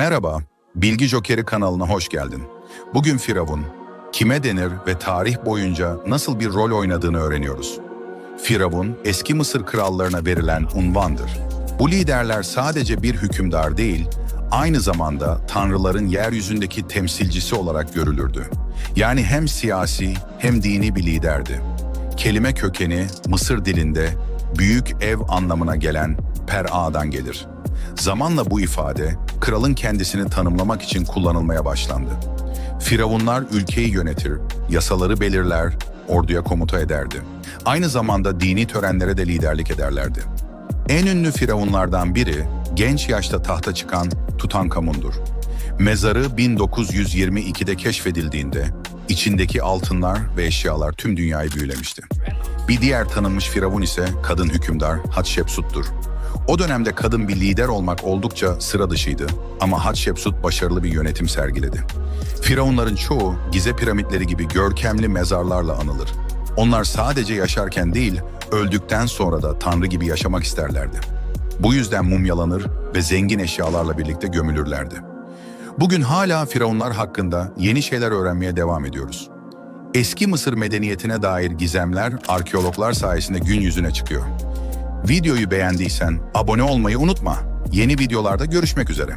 Merhaba, Bilgi Jokeri kanalına hoş geldin. Bugün Firavun, kime denir ve tarih boyunca nasıl bir rol oynadığını öğreniyoruz. Firavun, eski Mısır krallarına verilen unvandır. Bu liderler sadece bir hükümdar değil, aynı zamanda tanrıların yeryüzündeki temsilcisi olarak görülürdü. Yani hem siyasi hem dini bir liderdi. Kelime kökeni Mısır dilinde büyük ev anlamına gelen per'a'dan gelir. Zamanla bu ifade kralın kendisini tanımlamak için kullanılmaya başlandı. Firavunlar ülkeyi yönetir, yasaları belirler, orduya komuta ederdi. Aynı zamanda dini törenlere de liderlik ederlerdi. En ünlü firavunlardan biri genç yaşta tahta çıkan Tutankamun'dur. Mezarı 1922'de keşfedildiğinde içindeki altınlar ve eşyalar tüm dünyayı büyülemişti. Bir diğer tanınmış firavun ise kadın hükümdar Hatshepsut'tur. O dönemde kadın bir lider olmak oldukça sıra dışıydı ama Hatshepsut başarılı bir yönetim sergiledi. Firavunların çoğu Gize piramitleri gibi görkemli mezarlarla anılır. Onlar sadece yaşarken değil, öldükten sonra da tanrı gibi yaşamak isterlerdi. Bu yüzden mumyalanır ve zengin eşyalarla birlikte gömülürlerdi. Bugün hala firavunlar hakkında yeni şeyler öğrenmeye devam ediyoruz. Eski Mısır medeniyetine dair gizemler arkeologlar sayesinde gün yüzüne çıkıyor. Videoyu beğendiysen abone olmayı unutma. Yeni videolarda görüşmek üzere.